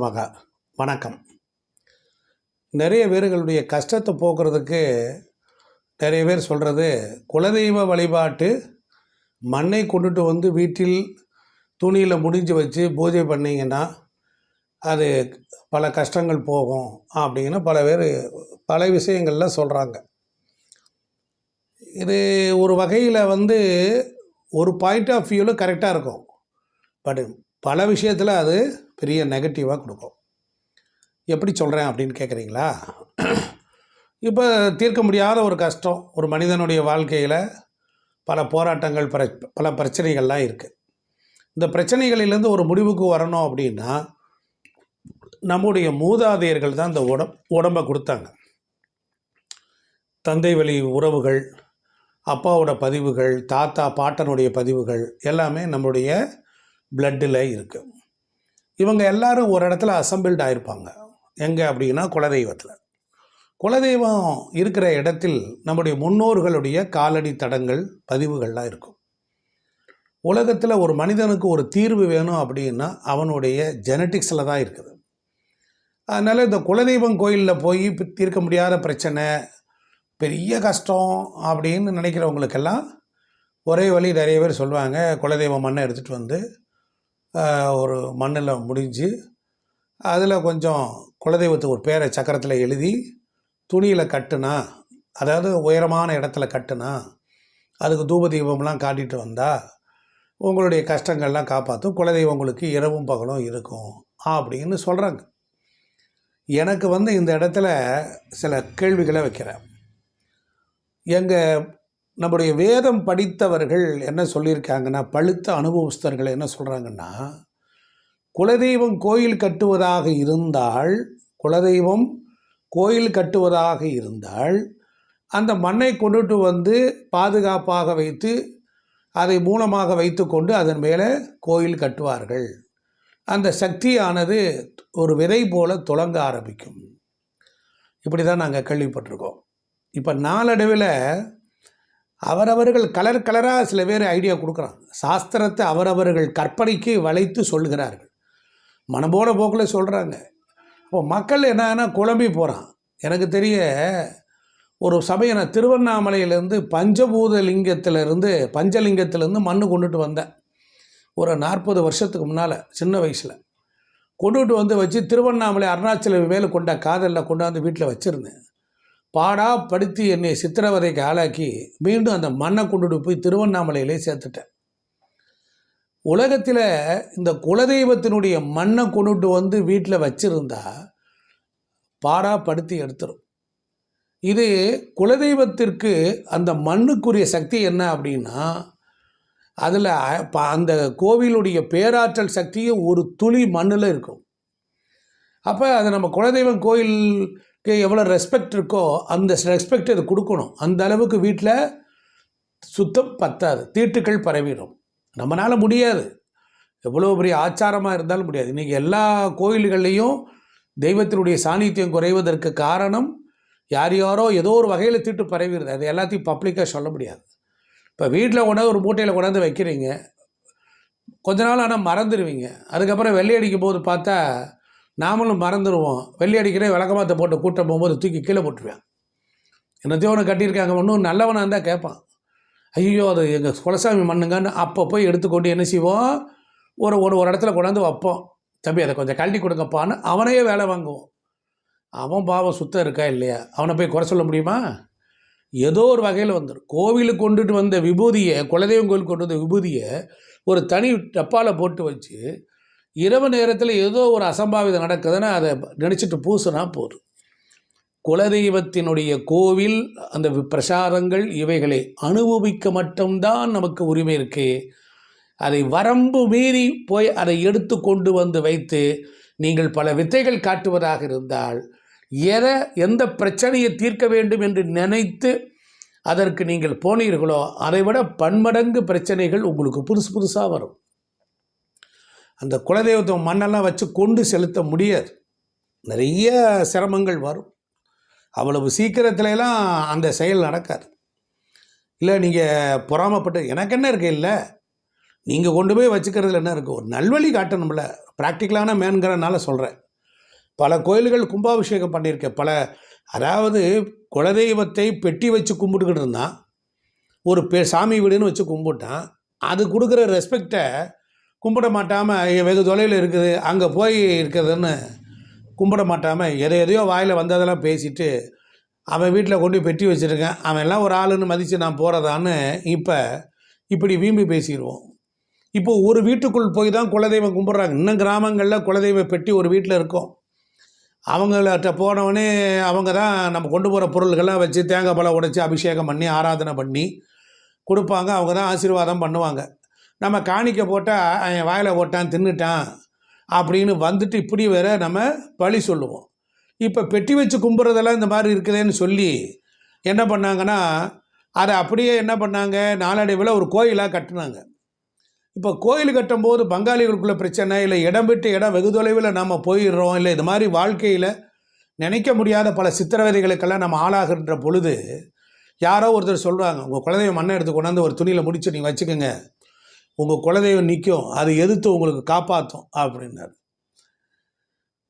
மகா வணக்கம். நிறைய பேர்களுடைய கஷ்டத்தை போக்குறதுக்கு நிறைய பேர் சொல்கிறது குலதெய்வ வழிபாட்டு மண்ணை கொண்டுட்டு வந்து வீட்டில் துணியில் முடிஞ்சு வச்சு பூஜை பண்ணிங்கன்னா அது பல கஷ்டங்கள் போகும் அப்படின்னு பல பேர் பல விஷயங்களில் சொல்கிறாங்க இது ஒரு வகையில் வந்து ஒரு பாயிண்ட் ஆஃப் வியூவில் கரெக்டாக இருக்கும். பட் பல விஷயத்தில் அது பெரிய நெகட்டிவாக கொடுக்கும். எப்படி சொல்கிறேன் அப்படின்னு கேட்குறீங்களா இப்போ தீர்க்க முடியாத ஒரு கஷ்டம் ஒரு மனிதனுடைய வாழ்க்கையில் பல போராட்டங்கள் பிர பல பிரச்சனைகள்லாம் இருக்குது இந்த பிரச்சனைகளிலேருந்து ஒரு முடிவுக்கு வரணும் அப்படின்னா நம்முடைய மூதாதையர்கள் தான் இந்த உடம் உடம்பை கொடுத்தாங்க. தந்தை வழி உறவுகள் அப்பாவோட பதிவுகள் தாத்தா பாட்டனுடைய பதிவுகள் எல்லாமே நம்முடைய பிளட்டில் இருக்குது இவங்க எல்லாரும் ஒரு இடத்துல அசம்பிள்ட் ஆகிருப்பாங்க எங்கே அப்படின்னா குலதெய்வத்தில். குலதெய்வம் இருக்கிற இடத்தில் நம்முடைய முன்னோர்களுடைய காலடி தடங்கள் பதிவுகள்லாம் இருக்கும். உலகத்தில் ஒரு மனிதனுக்கு ஒரு தீர்வு வேணும் அப்படின்னா அவனுடைய ஜெனட்டிக்ஸில் தான் இருக்குது. அதனால் இந்த குலதெய்வம் கோயிலில் போய் தீர்க்க முடியாத பிரச்சனை பெரிய கஷ்டம் அப்படின்னு நினைக்கிறவங்களுக்கெல்லாம் ஒரே வழி நிறைய பேர் சொல்லுவாங்க. குலதெய்வம் மண்ணை எடுத்துகிட்டு வந்து ஒரு மண்ணில் முடிஞ்சு அதில் கொஞ்சம் குலதெய்வத்துக்கு ஒரு பேரை சக்கரத்தில் எழுதி துணியில் கட்டுனா அதாவது உயரமான இடத்துல கட்டுனா அதுக்கு தூப தீபம்லாம் காட்டிட்டு வந்தால் உங்களுடைய கஷ்டங்கள்லாம் காப்பாற்றும் குலதெய்வம் உங்களுக்கு இரவும் பகலும் இருக்கும் அப்படின்னு சொல்கிறாங்க எனக்கு வந்து இந்த இடத்துல சில கேள்விகளை வைக்கிறேன். எங்கள் நம்முடைய வேதம் படித்தவர்கள் என்ன சொல்லியிருக்காங்கன்னா பழுத்த அனுபவஸ்தர்கள் என்ன சொல்கிறாங்கன்னா குலதெய்வம் கோயில் கட்டுவதாக இருந்தால் குலதெய்வம் கோயில் கட்டுவதாக இருந்தால் அந்த மண்ணை கொண்டுட்டு வந்து பாதுகாப்பாக வைத்து அதை மூலமாக வைத்துக்கொண்டு அதன் மேலே கோயில் கட்டுவார்கள். அந்த சக்தியானது ஒரு விதை போல துளங்க ஆரம்பிக்கும். இப்படி தான் நாங்கள் கேள்விப்பட்டிருக்கோம். இப்போ நாளடைவில் அவரவர்கள் கலர் கலராக சில பேர் ஐடியா கொடுக்குறாங்க சாஸ்திரத்தை அவரவர்கள் கற்பனைக்கு வளைத்து சொல்கிறார்கள் மனபோட போக்கில் சொல்கிறாங்க இப்போ மக்கள் என்னன்னா குழம்பி போகிறான் எனக்கு தெரிய ஒரு சமயம் நான் திருவண்ணாமலையிலேருந்து பஞ்சபூத லிங்கத்திலேருந்து பஞ்சலிங்கத்திலேருந்து மண் கொண்டுட்டு வந்தேன். ஒரு நாற்பது வருஷத்துக்கு முன்னால் சின்ன வயசில். கொண்டுட்டு வந்து வச்சு திருவண்ணாமலை அருணாச்சல மேலே கொண்ட காதலில் கொண்டாந்து வீட்டில் வச்சுருந்தேன். பாடா படுத்தி என்னை சித்திரவதைக்கு ஆளாக்கி மீண்டும் அந்த மண்ணை கொண்டுட்டு போய் திருவண்ணாமலையிலே சேர்த்துட்டேன். உலகத்தில் இந்த குலதெய்வத்தினுடைய மண்ணை கொண்டுட்டு வந்து வீட்டில் வச்சிருந்தா பாடா படுத்தி எடுத்துரும். இது குலதெய்வத்திற்கு அந்த மண்ணுக்குரிய சக்தி என்ன அப்படின்னா அதில் அந்த கோவிலுடைய பேராற்றல் சக்தியும் ஒரு துளி மண்ணில் இருக்கும். அப்போ அதை நம்ம குலதெய்வம் கோயில் எவ்வளோ ரெஸ்பெக்ட் இருக்கோ அந்த ரெஸ்பெக்ட் அது கொடுக்கணும். அந்த அளவுக்கு வீட்டில் சுத்தம் பத்தாது. தீட்டுக்கள் பரவிடும். நம்மளால் முடியாது. எவ்வளோ பெரிய ஆச்சாரமாக இருந்தாலும் முடியாது. இன்றைக்கி எல்லா கோயில்கள்லேயும் தெய்வத்தினுடைய சாநித்தியம் குறைவதற்கு காரணம் யார் யாரோ ஏதோ ஒரு வகையில் தீட்டு பரவிடுது. அது எல்லாத்தையும் பப்ளிக்காக சொல்ல முடியாது. இப்போ வீட்டில் கொண்டாந்து ஒரு மூட்டையில் கொண்டாந்து வைக்கிறீங்க. கொஞ்ச நாள் ஆனால் மறந்துடுவீங்க. அதுக்கப்புறம் வெள்ளை அடிக்கும் போது பார்த்தா நாமளும் மறந்துடுவோம் வெள்ளி அடிக்கிறே விளக்கமாத்த போட்டு கூட்டம் போகும்போது தூக்கி கீழே போட்டுருவேன். என்னத்தையோ ஒன்று கட்டியிருக்காங்க. ஒன்றும் நல்லவனாக இருந்தால் கேட்பான் ஐயோ அது எங்கள் குலசாமி மண்ணுங்கன்னு அப்போ போய் எடுத்துக்கொண்டு என்ன செய்வோம்? ஒரு ஒரு ஒரு இடத்துல கொண்டாந்து வைப்போம். தம்பி அதை கொஞ்சம் கழட்டி கொடுங்கப்பான்னு அவனையே வேலை வாங்குவோம். அவன் பாவம் சுத்தம் இருக்கா இல்லையா? அவனை போய் குறை சொல்ல முடியுமா? ஏதோ ஒரு வகையில் வந்துடும் கோவிலுக்கு கொண்டுட்டு வந்த விபூதியை குலதெய்வம் கோவிலுக்கு கொண்டு வந்த விபூதியை ஒரு தனி டப்பாவில் போட்டு வச்சு இரவு நேரத்தில் ஏதோ ஒரு அசம்பாவிதம் நடக்குதுன்னா அதை நினச்சிட்டு பூசுனா போதும். குலதெய்வத்தினுடைய கோவில் அந்த பிரசாரங்கள் இவைகளை அனுபவிக்க மட்டும்தான் நமக்கு உரிமை இருக்கு. அதை வரம்பு மீறி போய் அதை எடுத்து கொண்டு வந்து வைத்து நீங்கள் பல வித்தைகள் காட்டுவதாக இருந்தால் எதை எந்த பிரச்சனையை தீர்க்க வேண்டும் என்று நினைத்து அதற்கு நீங்கள் போனீர்களோ அதைவிட பன்மடங்கு பிரச்சனைகள் உங்களுக்கு புதுசு புதுசாக வரும். அந்த குலதெய்வத்தை மண்ணெல்லாம் வச்சு கொண்டு செலுத்த முடியாது. நிறைய சிரமங்கள் வரும். அவ்வளவு சீக்கிரத்துலலாம் அந்த செயல் நடக்காது. இல்லை நீங்கள் பொறாமப்பட்டு எனக்கு என்ன இருக்கு இல்லை? நீங்கள் கொண்டு போய் வச்சுக்கிறதுல என்ன இருக்குது ஒரு நல்வழி காட்டணும்ல ப்ராக்டிக்கலான மேன்கிறனால சொல்கிறேன் பல கோயில்கள் கும்பாபிஷேகம் பண்ணியிருக்கேன். பல அதாவது குலதெய்வத்தை பெட்டி வச்சு கும்பிட்டுக்கிட்டு இருந்தான். ஒரு பெ சாமி வீடுன்னு வச்சு கும்பிட்டான். அது கொடுக்குற ரெஸ்பெக்டை கும்பிட மாட்டாமல் வெகு தொலைவில் இருக்குது அங்கே போய் இருக்குதுன்னு கும்பிட மாட்டாமல் எதை எதையோ வாயில் வந்ததெல்லாம் பேசிட்டு அவன் வீட்டில் கொண்டு பெட்டி வச்சுருக்கேன். அவன் எல்லாம் ஒரு ஆளுன்னு மதித்து நான் போகிறதான்னு இப்போ இப்படி வீம்பி பேசிடுவோம். இப்போ ஒரு வீட்டுக்குள் போய் தான் குலதெய்வம் கும்பிட்றாங்க. இன்னும் கிராமங்களில் குலதெய்வ பெட்டி ஒரு வீட்டில் இருக்கும். அவங்கள்ட்ட போனவொடனே அவங்க தான் நம்ம கொண்டு போகிற பொருள்கள்லாம் வச்சு தேங்காய் பழம் உடைச்சி அபிஷேகம் பண்ணி ஆராதனை பண்ணி கொடுப்பாங்க. அவங்க தான் ஆசீர்வாதம் பண்ணுவாங்க. நம்ம காணிக்க போட்டால் என் வாயில் போட்டான் தின்னுட்டான் அப்படின்னு வந்துட்டு இப்படி வேற நம்ம பழி சொல்லுவோம். இப்போ பெட்டி வச்சு கும்பிட்றதெல்லாம் இந்த மாதிரி இருக்குதுன்னு சொல்லி என்ன பண்ணாங்கன்னா அதை அப்படியே என்ன பண்ணாங்க? நாளடைவில் ஒரு கோயிலாக கட்டினாங்க. இப்போ கோயில் கட்டும்போது பங்காளிகளுக்குள்ள பிரச்சனை இல்லை இடம் விட்டு இடம் வெகு தொலைவில் நம்ம போயிடுறோம் இல்லை இது மாதிரி வாழ்க்கையில் நினைக்க முடியாத பல சித்திரவதைகளுக்கெல்லாம் நம்ம ஆளாகின்ற பொழுது யாரோ ஒருத்தர் சொல்கிறாங்க உங்கள் குலதெய்வம் மண்ணை எடுத்து கொண்டாந்து ஒரு துணியில் முடிச்சு நீங்கள் வச்சுக்கோங்க. உங்கள் குலதெய்வம் நிற்கும் அது எதிர்த்து உங்களுக்கு காப்பாற்றும் அப்படின்னாரு.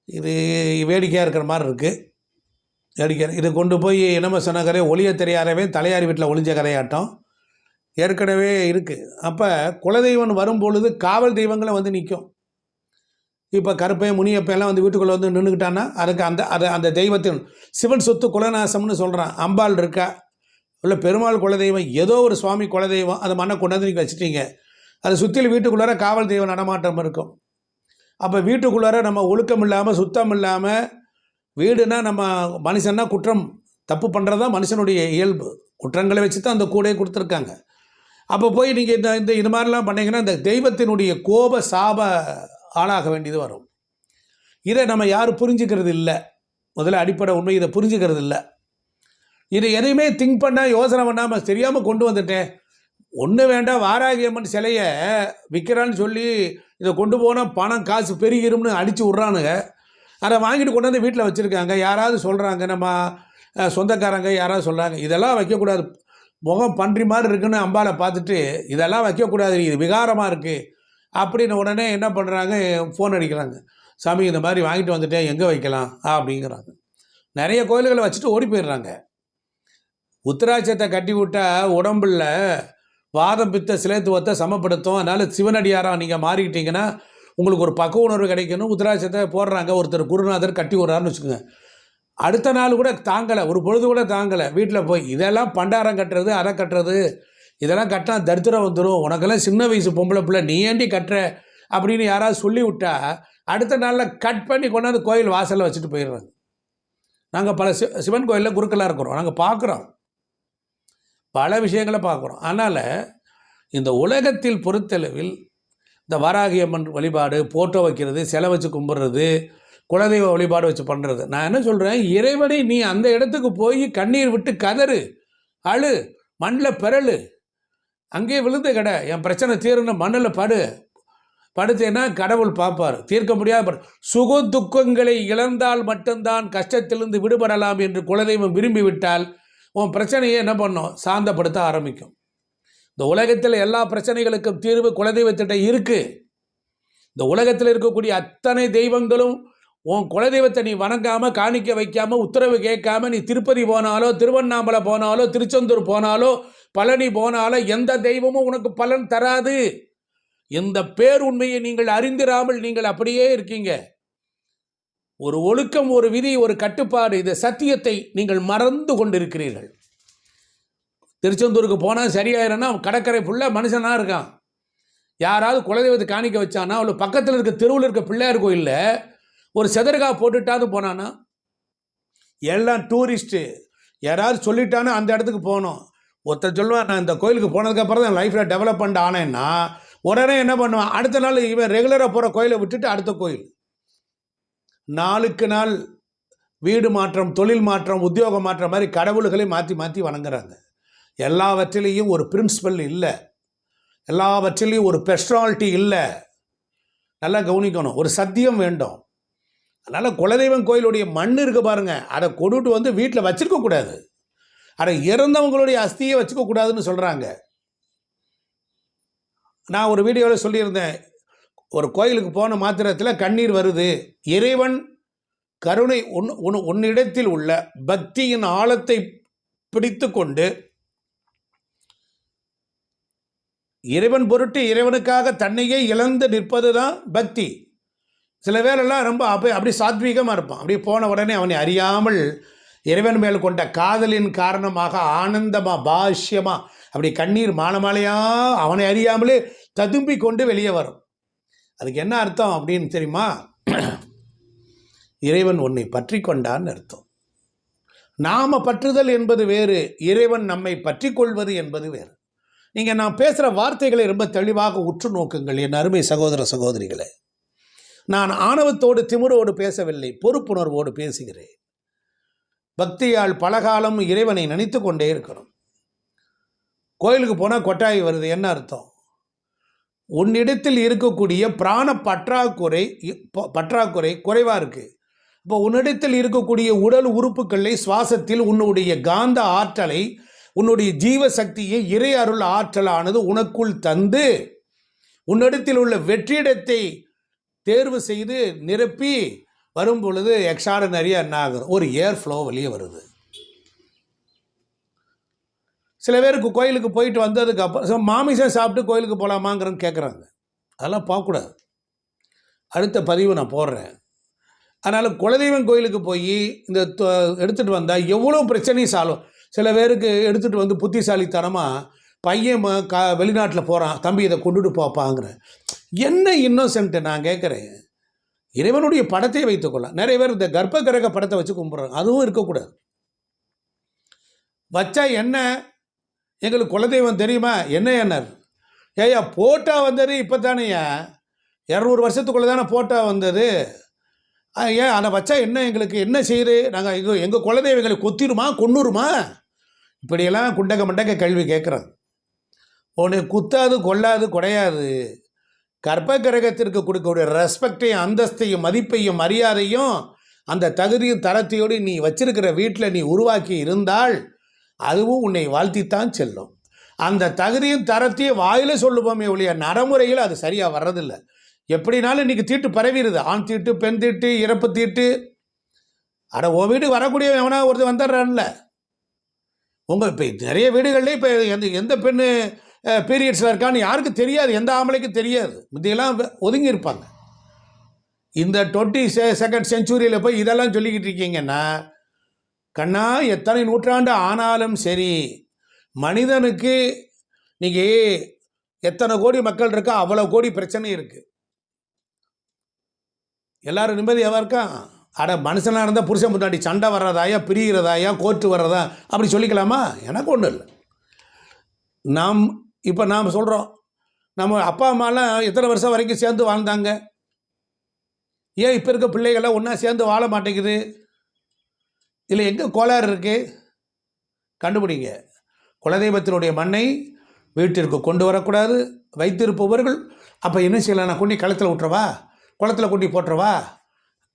இது வேடிக்கையாக இருக்கிற மாதிரி இருக்குது வேடிக்கை இதை கொண்டு போய் இனம சொன்ன கதை ஒளிய தெரியாதவே தலையாரி வீட்டில் ஒளிஞ்ச கதையாட்டம். ஏற்கனவே இருக்குது அப்போ குலதெய்வம் வரும்பொழுது காவல் தெய்வங்களை வந்து நிற்கும் இப்போ கருப்பையன் முனியப்பையெல்லாம் வந்து வீட்டுக்குள்ளே வந்து நின்றுக்கிட்டான்னா அதுக்கு அந்த அதை அந்த தெய்வத்தின் சிவன் சொத்து குலநாசம்னு சொல்கிறான் அம்பாள் இருக்கா? இல்லை பெருமாள் குலதெய்வம் ஏதோ ஒரு சுவாமி குலதெய்வம் அதை மண்ணை கொண்டாந்து நீங்கள் வச்சுட்டீங்க. அதை சுற்றிலும் வீட்டுக்குள்ளார காவல் தெய்வ நடமாட்டம் இருக்கும். அப்போ வீட்டுக்குள்ளார நம்ம ஒழுக்கம் இல்லாமல் சுத்தம் இல்லாமல் வீடுனா நம்ம மனுஷன்னா குற்றம் தப்பு பண்ணுறது தான் மனுஷனுடைய இயல்பு. குற்றங்களை வச்சு தான் அந்த கூடையை கொடுத்துருக்காங்க. அப்போ போய் நீங்கள் இந்த இந்த இது மாதிரிலாம் பண்ணிங்கன்னா இந்த தெய்வத்தினுடைய கோப சாப ஆளாக வேண்டியது வரும். இதை நம்ம யாரும் புரிஞ்சுக்கிறது இல்லை. முதல்ல அடிப்படை உண்மை இதை புரிஞ்சுக்கிறது இல்லை. இதை எதையுமே திங்க் பண்ணால் யோசனை பண்ணாமல் தெரியாமல் கொண்டு வந்துட்டேன். ஒன்று வேண்டாம் வாராகியம்மன் சிலையை விற்கிறான்னு சொல்லி இதை கொண்டு போனால் பணம் காசு பெருகிரும்னு அடித்து விட்றானுங்க. அதை வாங்கிட்டு கொண்டு வந்து வீட்டில் வச்சுருக்காங்க. யாராவது சொல்கிறாங்க நம்ம சொந்தக்காரங்க யாராவது சொல்கிறாங்க இதெல்லாம் வைக்கக்கூடாது. முகம் பன்றி மாதிரி இருக்குன்னு அம்பாவை பார்த்துட்டு இதெல்லாம் வைக்கக்கூடாது. இது விகாரமாக இருக்குது அப்படின்னு உடனே என்ன பண்ணுறாங்க ஃபோன் அடிக்கிறாங்க. சாமி இந்த மாதிரி வாங்கிட்டு வந்துட்டேன். எங்கே வைக்கலாம்? அப்படிங்கிறாங்க. நிறைய கோயில்களை வச்சுட்டு ஓடி போயிடுறாங்க. உத்தராட்சத்தை கட்டி விட்டால் உடம்புல வாதம் பித்த சிலைத்துவத்தை சமப்படுத்தும். அதனால் சிவனடியாராக நீங்கள் மாறிக்கிட்டீங்கன்னா உங்களுக்கு ஒரு பக்க உணர்வு கிடைக்கணும். உத்தராட்சத்தை போடுறாங்க. ஒருத்தர் குருநாதர் கட்டி விட்றாருன்னு வச்சுக்கோங்க. அடுத்த நாள் கூட தாங்கலை. ஒரு பொழுது கூட தாங்கலை. வீட்டில் போய் இதெல்லாம் பண்டாரம் கட்டுறது அதை கட்டுறது. இதெல்லாம் கட்டினா தரித்திரம் வந்துடும் உனக்கெல்லாம் சின்ன வயசு பொம்பளை பிள்ளை. நீ ஏண்டி கட்டுற? அப்படின்னு யாராவது சொல்லி விட்டா அடுத்த நாளில் கட் பண்ணி கொண்டாந்து கோயில் வாசலில் வச்சுட்டு போயிடுறாங்க. நாங்கள் பல சிவன் கோயிலில் குருக்களாக இருக்கிறோம். நாங்கள் பார்க்குறோம் பல விஷயங்களை பார்க்குறோம். அதனால் இந்த உலகத்தில் பொறுத்தளவில் இந்த வாராகியம்மன் வழிபாடு போட்டோ வைக்கிறது செலை வச்சு கும்பிட்றது குலதெய்வ வழிபாடு வச்சு பண்ணுறது நான் என்ன சொல்கிறேன் இறைவனை நீ அந்த இடத்துக்கு போய் கண்ணீர் விட்டு கதறு அழு மண்ணில் பிறழு அங்கேயே விழுந்து கடை. என் பிரச்சனை தீரணும் மண்ணில் படு. படுத்தேன்னா கடவுள் பார்ப்பார். தீர்க்க முடியாத சுக துக்கங்களை இழந்தால் மட்டும்தான் கஷ்டத்திலிருந்து விடுபடலாம் என்று குலதெய்வம் விரும்பிவிட்டால் உன் பிரச்சனையை என்ன பண்ணும்? சாந்தப்படுத்த ஆரம்பிக்கும். இந்த உலகத்தில் எல்லா பிரச்சனைகளுக்கும் தீர்வு குலதெய்வத்திட்ட இருக்கு. இந்த உலகத்தில் இருக்கக்கூடிய அத்தனை தெய்வங்களும் உன் குலதெய்வத்தை நீ வணங்காம காணிக்க வைக்காம உத்தரவு கேட்காம நீ திருப்பதி போனாலோ திருவண்ணாமலை போனாலோ திருச்செந்தூர் போனாலோ பழனி போனாலோ எந்த தெய்வமும் உனக்கு பலன் தராது. இந்த பேர் உண்மையை நீங்கள் அறிந்திராமல் நீங்கள் அப்படியே இருக்கீங்க. ஒரு ஒழுக்கம் ஒரு விதி ஒரு கட்டுப்பாடு இந்த சத்தியத்தை நீங்கள் மறந்து கொண்டிருக்கிறீர்கள். திருச்செந்தூருக்கு போனால் சரியாயிரம்னா கடற்கரை ஃபுல்லாக மனுஷனாக இருக்கான். யாராவது குலதெய்வத்தை காணிக்க வச்சானா அவள் பக்கத்தில் இருக்க தெருவில் இருக்க பிள்ளையார் கோயிலில் ஒரு செதற்கா போட்டுட்டாவது போனானா? எல்லாம் டூரிஸ்ட்டு யாராவது சொல்லிட்டானா அந்த இடத்துக்கு போகணும். ஒருத்தர் சொல்லுவான் நான் இந்த கோயிலுக்கு போனதுக்கப்புறம் தான் லைஃப்பில் டெவலப்மெண்ட் ஆனேன்னா உடனே என்ன பண்ணுவான்? அடுத்த நாள் இவன் ரெகுலராக போகிற கோயிலை விட்டுட்டு அடுத்த கோயில். நாளுக்கு நாள் வீடு மாற்றம் தொழில் மாற்றம் உத்தியோக மாற்றம் மாதிரி கடவுள்களை மாற்றி மாற்றி வணங்குறாங்க. எல்லாவற்றிலையும் ஒரு பிரின்சிபல் இல்லை. எல்லாவற்றிலையும் ஒரு பெர்சனாலிட்டி இல்லை. நல்லா கவனிக்கணும். ஒரு சத்தியம் வேண்டும். அதனால் குலதெய்வம் கோயிலுடைய மண் இருக்கு பாருங்கள் அதை கொண்டுட்டு வந்து வீட்டில் வச்சுருக்கக்கூடாது அதை இறந்தவங்களுடைய அஸ்தியை வச்சுக்கக்கூடாதுன்னு சொல்கிறாங்க நான் ஒரு வீடியோவில் சொல்லியிருந்தேன். ஒரு கோயிலுக்கு போன மாத்திரத்தில் கண்ணீர் வருது. இறைவன் கருணை உன் உன் உன்னிடத்தில் உள்ள பக்தியின் ஆழத்தை பிடித்து கொண்டு இறைவன் பொருட்டு இறைவனுக்காக தன்னையே இழந்து நிற்பது தான் பக்தி. சில பேரெல்லாம் ரொம்ப அப்படி அப்படி சாத்வீகமாக இருப்பான். அப்படி போன உடனே அவனை அறியாமல் இறைவன் மேல் கொண்ட காதலின் காரணமாக ஆனந்தமாக பாஷ்யமாக அப்படி கண்ணீர் மாலமாலையாக அவனை அறியாமலே ததும்பி கொண்டு வெளியே வரும். அதுக்கு என்ன அர்த்தம் அப்படின்னு தெரியுமா? இறைவன் உன்னை பற்றி கொண்டான்னு அர்த்தம். நாம பற்றுதல் என்பது வேறு இறைவன் நம்மை பற்றி கொள்வது என்பது வேறு. நீங்கள் நான் பேசுகிற வார்த்தைகளை ரொம்ப தெளிவாக உற்று நோக்குங்கள் என் அருமை சகோதர சகோதரிகளே. நான் ஆணவத்தோடு திமுறோடு பேசவில்லை பொறுப்புணர்வோடு பேசுகிறேன். பக்தியால் பலகாலம் இறைவனை நினைத்து கொண்டே இருக்கிறோம் கோயிலுக்கு போனால் கொட்டாய் வருது என்ன அர்த்தம்? உன்னிடத்தில் இருக்கக்கூடிய பிராண பற்றாக்குறை பற்றாக்குறை குறைவாக இருக்குது இப்போ உன்னிடத்தில் இருக்கக்கூடிய உடல் உறுப்புகளை சுவாசத்தில் உன்னுடைய காந்த ஆற்றலை உன்னுடைய ஜீவ சக்தியை இறை அருள் ஆற்றலானது உனக்குள் தந்து உன்னிடத்தில் உள்ள வெற்றிடத்தை தேர்வு செய்து நிரப்பி வரும் பொழுது எக்ஸ்ட்ராடனரியாக என்ன ஆகுது ஒரு ஏர் ஃப்ளோ வெளியே வருது. சில பேருக்கு கோயிலுக்கு போயிட்டு வந்ததுக்கு அப்புறம் மாமிசம் சாப்பிட்டு கோயிலுக்கு போகலாமாங்கிறன்னு கேட்குறாங்க அதெல்லாம் பார்க்கக்கூடாது. அடுத்த பதிவு நான் போடுறேன். அதனால் குலதெய்வம் கோயிலுக்கு போய் இந்த எடுத்துகிட்டு வந்தால் எவ்வளோ பிரச்சனையும் சாலும். சில பேருக்கு எடுத்துகிட்டு வந்து புத்திசாலித்தனமாக பையன் ம- க வெளிநாட்டில் போகிறான் தம்பி இதை கொண்டுட்டு போப்பாங்கிறேன் என்ன இன்னோசென்ட்டு நான் கேட்குறேன் இறைவனுடைய படத்தை வைத்துக்கொள்ளலாம் நிறைய பேர் இந்த கர்ப்ப கிரக படத்தை வச்சு கும்பிட்றாங்க. அதுவும் இருக்கக்கூடாது. வச்சா என்ன? எங்களுக்கு குலதெய்வம் தெரியுமா? என்ன எண்ணர்? ஏய்யா போட்டா வந்தது இப்போ தானேயா இரநூறு வருஷத்துக்குள்ளே தானே போட்டா வந்தது. ஏன் அதை வச்சா என்ன எங்களுக்கு? என்ன செய்யுது நாங்கள் எங்கள் எங்கள் குலதெய்வங்களை கொத்திடுமா? கொன்னுருமா இப்படியெல்லாம் குண்டக மண்டக கேள்வி கேட்குறாங்க உன்னை குத்தாது கொள்ளாது குடையாது. கர்ப்ப கிரகத்திற்கு கொடுக்கக்கூடிய ரெஸ்பெக்டையும் அந்தஸ்தையும் மதிப்பையும் மரியாதையும் அந்த தகுதியும் தரத்தையோடு நீ வச்சிருக்கிற வீட்டில் நீ உருவாக்கி இருந்தால் அதுவும் உன்னை வாழ்த்தித்தான் செல்லும். அந்த தகுதியும் தரத்தையும் வாயில சொல்லுவோமே ஒழிய நடைமுறையில் அது சரியாக வர்றதில்லை. எப்படினாலும் இன்றைக்கி தீட்டு பரவிடுது ஆண் தீட்டு பெண் தீட்டு இறப்பு தீட்டு. அட உன் வீட்டுக்கு வரக்கூடிய எவனா ஒருத்தர் வந்துடுறான்ல? உங்கள் இப்போ நிறைய வீடுகள்லேயே இப்போ எந்த எந்த பெண்ணு பீரியட்ஸில் இருக்கான்னு யாருக்கு தெரியாது. எந்த ஆம்பளைக்கும் தெரியாது. முந்தையெல்லாம் ஒதுங்கியிருப்பாங்க. ஒதுங்கி இருப்பாங்க இந்த டுவெண்ட்டி செ செகண்ட் செஞ்சுரியில் போய் இதெல்லாம் சொல்லிக்கிட்டு இருக்கீங்கன்னா கண்ணா எத்தனை நூற்றாண்டு ஆனாலும் சரி மனிதனுக்கு நீங்கள் எத்தனை கோடி மக்கள் இருக்கா அவ்வளோ கோடி பிரச்சனை இருக்குது எல்லாரும் நிம்மதியாக இருக்கான் அட மனுஷனாக இருந்தால் புருஷன் முன்னாடி சண்டை வர்றதாயா பிரிகிறதாயா கோர்ட்டு வர்றதா அப்படி சொல்லிக்கலாமா? எனக்கு ஒன்றும் இல்லை. நாம் இப்போ நாம் சொல்கிறோம் நம்ம அப்பா அம்மாலாம் எத்தனை வருஷம் வரைக்கும் சேர்ந்து வாழ்ந்தாங்க? ஏன் இப்போ இருக்க பிள்ளைகள்லாம் ஒன்றா சேர்ந்து வாழ மாட்டேங்குது? இதில் எங்கே கோளாறு இருக்குது கண்டுபிடிங்க. குலதெய்வத்தினுடைய மண்ணை வீட்டிற்கு கொண்டு வரக்கூடாது. வைத்திருப்பவர்கள் அப்போ என்ன செய்யலாம்? நான் கொண்டு களத்தில் விட்டுறவா குளத்தில் கொண்டு போட்டுறவா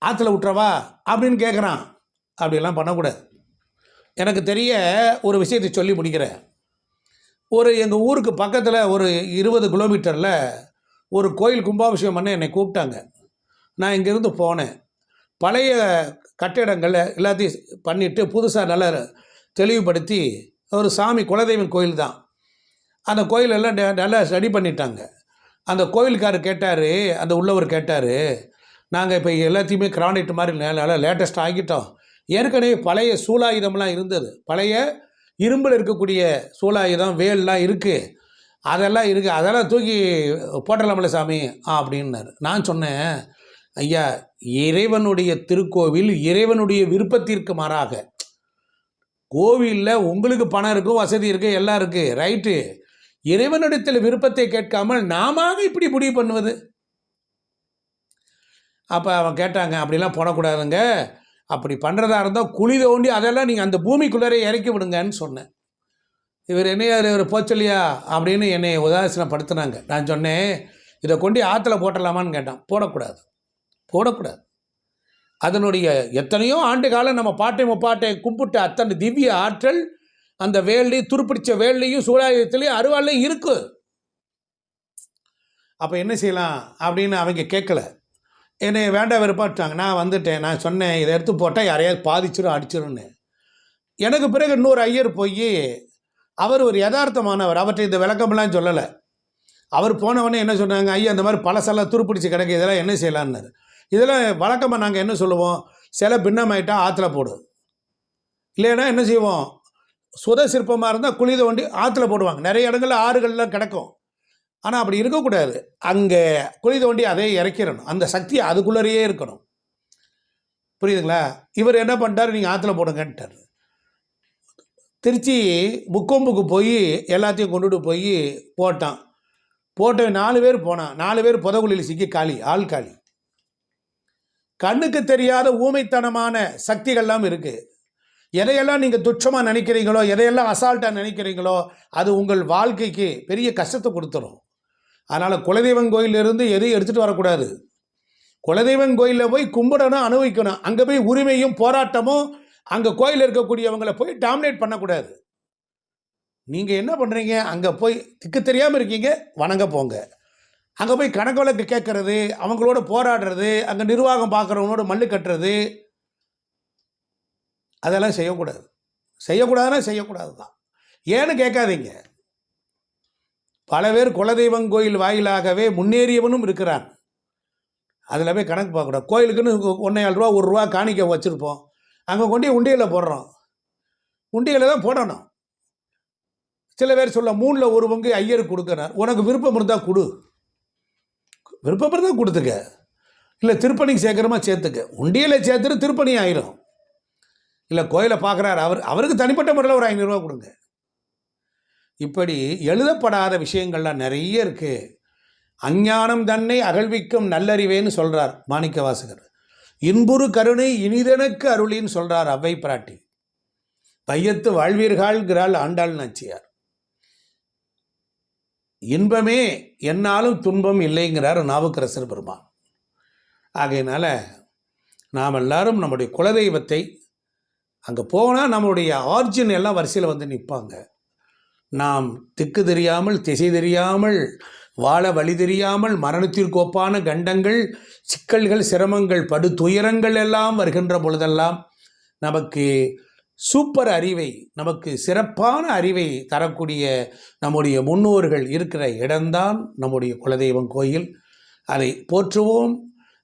ஆற்றுல விட்டுறவா அப்படின்னு கேட்குறான். அப்படிலாம் பண்ணக்கூடாது. எனக்கு தெரிய ஒரு விஷயத்தை சொல்லி முடிக்கிறேன். ஒரு எங்கள் ஊருக்கு பக்கத்தில் ஒரு இருபது கிலோமீட்டரில் ஒரு கோயில் கும்பாபிஷேகம் பண்ண என்னை கூப்பிட்டாங்க. நான் இங்கேருந்து போனேன். பழைய கட்டிடங்களை எல்லாத்தையும் பண்ணிவிட்டு புதுசாக நல்லா தெளிவுபடுத்தி ஒரு சாமி குலதெய்வம் கோயில் தான். அந்த கோயிலெல்லாம் நல்லா ரெடி பண்ணிட்டாங்க. அந்த கோயிலுக்காரர் கேட்டார் அந்த உள்ளவர் கேட்டார் நாங்கள் இப்போ எல்லாத்தையுமே கிரானைட் மாதிரி நல்லா லேட்டஸ்ட் ஆகிட்டோம் ஏற்கனவே பழைய சூலாயுதம்லாம் இருந்தது. பழைய இரும்பில் இருக்கக்கூடிய சூலாயுதம் வேல்லாம் இருக்குது அதெல்லாம் இருக்குது அதெல்லாம் தூக்கி போட்டலாமல சாமி? ஆ அப்படின்னாரு. நான் சொன்னேன் ஐயா இறைவனுடைய திருக்கோவில் இறைவனுடைய விருப்பத்திற்கு மாறாக. கோவிலில் உங்களுக்கு பணம் இருக்கும் வசதி இருக்குது எல்லாம் இருக்குது ரைட்டு இறைவனிடத்தில் விருப்பத்தை கேட்காமல் நாம இப்படி முடிவு பண்ணுவது? அப்போ அவன் கேட்டாங்க அப்படிலாம் போடக்கூடாதுங்க. அப்படி பண்ணுறதா இருந்தால் குழி தோண்டி அதெல்லாம் நீங்கள் அந்த பூமிக்குள்ளரே இறக்கி விடுங்கன்னு சொன்னேன். இவர் என்னையார் இவர் போச்சலியா அப்படின்னு என்னை உதாசீனப்படுத்தினாங்க. நான் சொன்னேன் இதை கொண்டு ஆற்றுல போட்டலாமான்னு கேட்டான். போடக்கூடாது. போடக்கூடாது. அதனுடைய எத்தனையோ ஆண்டு காலம் நம்ம பாட்டை முப்பாட்டை கும்பிட்ட அத்தனை திவ்ய ஆற்றல் அந்த வேலையும் துருப்பிடிச்ச வேலையும் சூழாயுதத்துலேயும் அருவாலையும் இருக்கு. அப்போ என்ன செய்யலாம் அப்படின்னு அவங்க கேட்கல. என்னை வேண்டாம் விருப்பாட்டாங்க நான் வந்துட்டேன். நான் சொன்னேன் இதை எடுத்து போட்டால் யாரையாவது பாதிச்சிடும் அடிச்சிடும்னு எனக்கு பிறகு இன்னொரு ஐயர் போய் அவர் ஒரு யதார்த்தமானவர். அவற்றை இந்த விளக்கமெல்லாம் சொல்லலை. அவர் போனவொடனே என்ன சொன்னாங்க? ஐயா அந்த மாதிரி பழசெல்லாம் துருப்பிடிச்சு கிடக்கு இதெல்லாம் என்ன செய்யலான்னாரு இதெல்லாம் வழக்கமாக நாங்கள் என்ன சொல்லுவோம்? சில பின்னமாயிட்டா ஆற்றுல போடு. இல்லைன்னா என்ன செய்வோம்? சுத சிற்பமாக இருந்தால் குளித வண்டி ஆற்றுல போடுவாங்க. நிறைய இடங்கள்ல ஆறுகள்லாம் கிடக்கும். ஆனால் அப்படி இருக்கக்கூடாது. அங்கே குளித வண்டி அதே இறக்கிடணும் அந்த சக்தி அதுக்குள்ளேயே இருக்கணும். புரியுதுங்களா? இவர் என்ன பண்ணிட்டாரு? நீங்கள் ஆற்றுல போடுங்கன்ட்டார். திருச்சி முக்கொம்புக்கு போய் எல்லாத்தையும் கொண்டுட்டு போய் போட்டான். போட்ட நாலு பேர் போனான். நாலு பேர் புதகுழியில் சிக்கி காலி ஆள் காலி. கண்ணுக்கு தெரியாத ஊமைத்தனமான சக்திகள்லாம் இருக்குது எதையெல்லாம் நீங்கள் துச்சமாக நினைக்கிறீங்களோ எதையெல்லாம் அசால்ட்டாக நினைக்கிறீங்களோ அது உங்கள் வாழ்க்கைக்கு பெரிய கஷ்டத்தை கொடுத்துரும். அதனால் குலதெய்வம் கோயிலிருந்து எதையும் எடுத்துகிட்டு வரக்கூடாது. குலதெய்வம் கோயிலில் போய் கும்பிடணும் அனுபவிக்கணும். அங்கே போய் உரிமையும் போராட்டமும் அங்கே கோயில் இருக்கக்கூடியவங்களை போய் டாமினேட் பண்ணக்கூடாது. நீங்கள் என்ன பண்ணுறீங்க அங்கே போய் திக்கு தெரியாமல் இருக்கீங்க வணங்க போங்க. அங்கே போய் கணக்கு வழக்கு கேட்கறது அவங்களோட போராடுறது அங்கே நிர்வாகம் பார்க்குறவங்களோட மல்லு கட்டுறது அதெல்லாம் செய்யக்கூடாது. செய்யக்கூடாதுன்னா செய்யக்கூடாது தான் ஏன்னு கேட்காதீங்க. பல பேர் குலதெய்வம் கோயில் வாயிலாகவே முன்னேறியவனும் இருக்கிறான். அதில் போய் கணக்கு பார்க்கக்கூடாது கோயிலுக்குன்னு ஒன்றேகால் ரூபா ஒரு ரூபா காணிக்க வச்சுருப்போம். அங்கே கொண்டு உண்டியலில் போடுறோம். உண்டியலில் தான் போடணும். சில பேர் சொல்ல மூணில் ஒரு பங்கு ஐயருக்கு கொடுக்குறார். உனக்கு விருப்பம் இருந்தால் கொடு. விருப்பம் கொடுத்துக்க இல்லை திருப்பணிக்கு சேர்க்குறமா சேர்த்துக்க. உண்டியில் சேர்த்துட்டு திருப்பணி ஆயிரும். இல்லை கோயிலை பார்க்குறாரு. அவர் அவருக்கு தனிப்பட்ட முறையில் ஒரு ஐநூறுரூவா கொடுங்க. இப்படி எழுதப்படாத விஷயங்கள்லாம் நிறைய இருக்குது அஞ்ஞானம் தன்னை அகழ்விக்கும் நல்லறிவேன்னு சொல்கிறார் மாணிக்க வாசகர் இன்புறு கருணை இனிதனுக்கு அருளின்னு சொல்கிறார் அவ்வை பிராட்டி. பையத்து வாழ்வீர்கள்கிறாள் ஆண்டாள் நாச்சியார். இன்பமே என்னாலும் துன்பம் இல்லைங்கிறார் நாவுக்கரசர் பெருமான். ஆகையினால நாம் எல்லாரும் நம்முடைய குலதெய்வத்தை அங்கே போனால் நம்மளுடைய ஆர்ஜின் எல்லாம் வரிசையில் வந்து நிற்பாங்க நாம் திக்கு தெரியாமல் திசை தெரியாமல் வாழ வழி தெரியாமல் மரணத்திற்கு ஒப்பான கண்டங்கள் சிக்கல்கள் சிரமங்கள் படு துயரங்கள் எல்லாம் வருகின்ற பொழுதெல்லாம் நமக்கு சூப்பர் அறிவை நமக்கு சிறப்பான அறிவை தரக்கூடிய நம்முடைய முன்னோர்கள் இருக்கிற இடம்தான் நம்முடைய குலதெய்வம் கோயில். அதை போற்றுவோம்.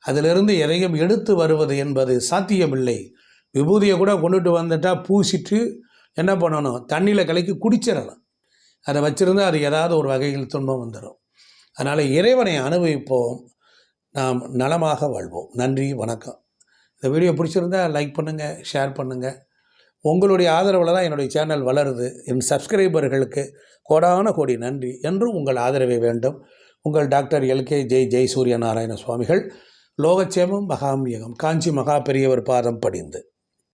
அதிலிருந்து எதையும் எடுத்து வருவது என்பது சாத்தியமில்லை. விபூதியை கூட கொண்டுட்டு வந்துட்டால் பூசிட்டு என்ன பண்ணணும்? தண்ணியில் கலக்கி குடிச்சிடலாம். அதை வச்சுருந்தா அது ஏதாவது ஒரு வகையில் துன்பம் வந்துடும் அதனால் இறைவனை அனுபவிப்போம். நாம் நலமாக வாழ்வோம். நன்றி வணக்கம். இந்த வீடியோ பிடிச்சிருந்தா லைக் பண்ணுங்கள் ஷேர் பண்ணுங்கள் உங்களுடைய ஆதரவில் தான் என்னுடைய சேனல் வளருது. என் சப்ஸ்கிரைபர்களுக்கு கோடான கோடி நன்றி என்றும் உங்கள் ஆதரவை வேண்டும். உங்கள் டாக்டர் எல்கே ஜெய் ஜெய் சூரிய நாராயண சுவாமிகள் லோகச்சேமம் மகாமியகம். காஞ்சி மகா பெரியவர் பாதம் படிந்து.